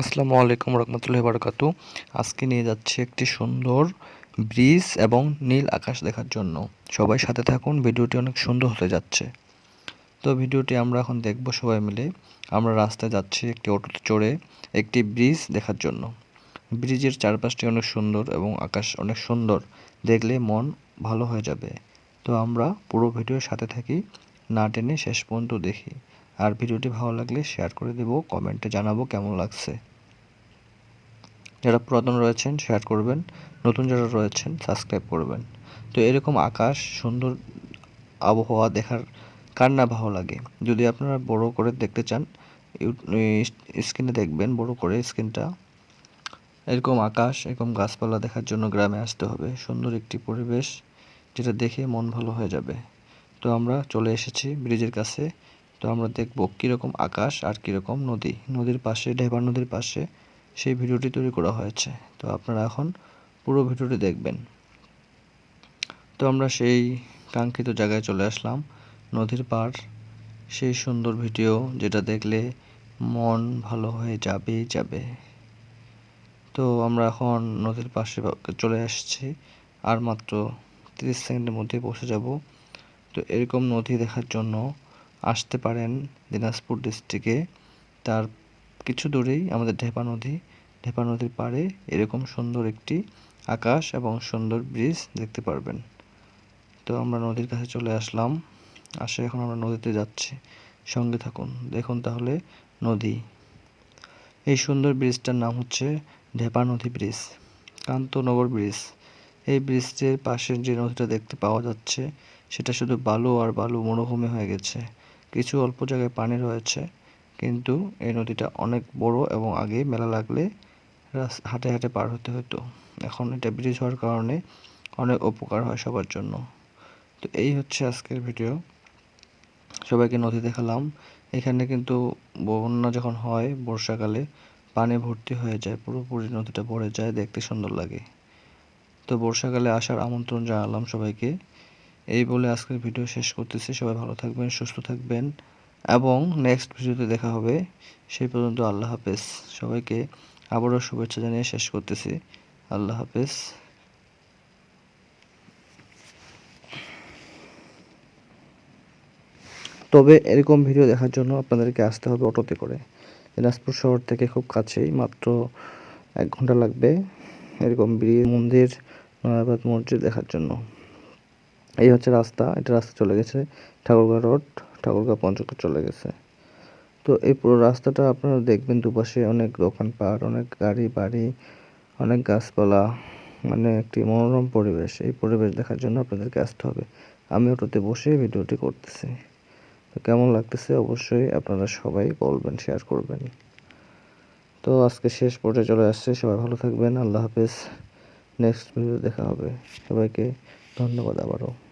আসসালামু আলাইকুম রহমতুল্লাহ বারকাতু। আজকে নিয়ে যাচ্ছে একটি সুন্দর ব্রিজ এবং নীল আকাশ দেখার জন্য। সবাই সাথে থাকুন, ভিডিওটি অনেক সুন্দর হতে যাচ্ছে। তো ভিডিওটি আমরা এখন দেখব সবাই মিলে। আমরা রাস্তায় যাচ্ছি একটি অটোতে চড়ে একটি ব্রিজ দেখার জন্য। ব্রিজের চারপাশটি অনেক সুন্দর এবং আকাশ অনেক সুন্দর। দেখলে মন ভালো হয়ে যাবে। তো আমরা পুরো ভিডিওর সাথে থাকি, না টেনে শেষ পর্যন্ত দেখি। আর ভিডিওটি ভালো লাগলে শেয়ার করে দেব কমেন্টে জানাব কেমন লাগছে। যারা পুরাতন রয়েছেন শেয়ার করবেন, নতুন যারা রয়েছেন সাবস্ক্রাইব করবেন। তো এরকম আকাশ, সুন্দর আবহাওয়া দেখার কার না ভালো লাগে? যদি আপনারা বড় করে দেখতে চান স্ক্রিনে দেখবেন, বড় করে স্ক্রিনটা। এরকম আকাশ, এরকম গাছপালা দেখার জন্য গ্রামে আসতে হবে। সুন্দর একটি পরিবেশ, যেটা দেখে মন ভালো হয়ে যাবে। তো আমরা চলে এসেছি ব্রিজের কাছে। আমরা দেখব কীরকম আকাশ আর কীরকম নদী। নদীর পাশে, ঢেবার নদীর পাশে সেই ভিডিওটি তৈরি করা হয়েছে। তো আপনারা এখন পুরো ভিডিওটি দেখবেন। তো আমরা সেই কাঙ্ক্ষিত জায়গায় চলে আসলাম, নদীর পাড়। সেই সুন্দর ভিডিও যেটা দেখলে মন ভালো হয়ে যাবেই যাবে। তো আমরা এখন নদীর পাশে চলে আসছি আর মাত্র তিরিশ সেকেন্ডের মধ্যে পৌঁছে যাব। তো এরকম নদী দেখার জন্য আসতে পারেন দিনাজপুর ডিস্ট্রিক্টে তার কিছু দূরেই আমাদের ঢেপা নদী। ঢেপা নদীর পাড়ে এরকম সুন্দর একটি আকাশ এবং সুন্দর ব্রিজ দেখতে পারবেন। তো আমরা নদীর কাছে চলে আসলাম। আসে এখন আমরা নদীতে যাচ্ছি। সঙ্গে থাকুন। দেখুন তাহলে নদী। এই সুন্দর ব্রিজটার নাম হচ্ছে ঢেপা নদী ব্রিজ কান্তনগর ব্রিজ এই ব্রিজটির পাশের যে নদীটা দেখতে পাওয়া যাচ্ছে, সেটা শুধু বালু আর বালু মরুভূমি হয়ে গেছে। কিছু অল্প জায়গায় পানি রয়েছে, কিন্তু এই নদীটা অনেক বড় এবং আগে মেলা লাগলে হাটে হাটে পার হতে হতো। এখন এটা ব্রিজ হওয়ার কারণে অনেক উপকার হয় সবার জন্য। তো এই হচ্ছে আজকের ভিডিও। সবাইকে নদী দেখালাম। এখানে কিন্তু বন্যা যখন হয় বর্ষাকালে, পানি ভর্তি হয়ে যায়, পুরোপুরি নদীটা ভরে যায়, দেখতে সুন্দর লাগে। তো বর্ষাকালে আসার আমন্ত্রণ জানালাম সবাইকে। এই বলে আজকের ভিডিও শেষ করতেছি। সবাই ভালো থাকবেন, সুস্থ থাকবেন এবং নেক্সট ভিডিওতে দেখা হবে। সেই পর্যন্ত আল্লাহ হাফেজ। সবাইকে আবারও শুভেচ্ছা জানিয়ে শেষ করতেছি। আল্লাহ হাফেজ। তবে এরকম ভিডিও দেখার জন্য আপনাদেরকে আসতে হবে অটোতে করে। দিনাজপুর শহর থেকে খুব কাছেই, মাত্র এক ঘণ্টা লাগবে এরকম ব্রিজ মন্দির, নয়াবাদ মসজিদ দেখার জন্য। এই হচ্ছে রাস্তা, এটা রাস্তা চলে গেছে ঠাকুরগাঁ রোড, ঠাকুরগাঁ পঞ্চগড় চলে গেছে। তো এই পুরো রাস্তাটা আপনারা দেখবেন দুপাশে অনেক দোকানপাট অনেক গাড়ি বাড়ি, অনেক গাছপালা মানে একটি মনোরম পরিবেশ। এই পরিবেশ দেখার জন্য আপনাদেরকে আসতে হবে। আমি ওটাতে বসে ভিডিওটি করতেছি। তো কেমন লাগতেছে অবশ্যই আপনারা সবাই বলবেন, শেয়ার করবেন। তো আজকে শেষ পর্যায়ে চলে আসছে। সবাই ভালো থাকবেন। আল্লাহ হাফেজ। নেক্সট ভিডিও দেখা হবে। সবাইকে ধন্যবাদ আবারও।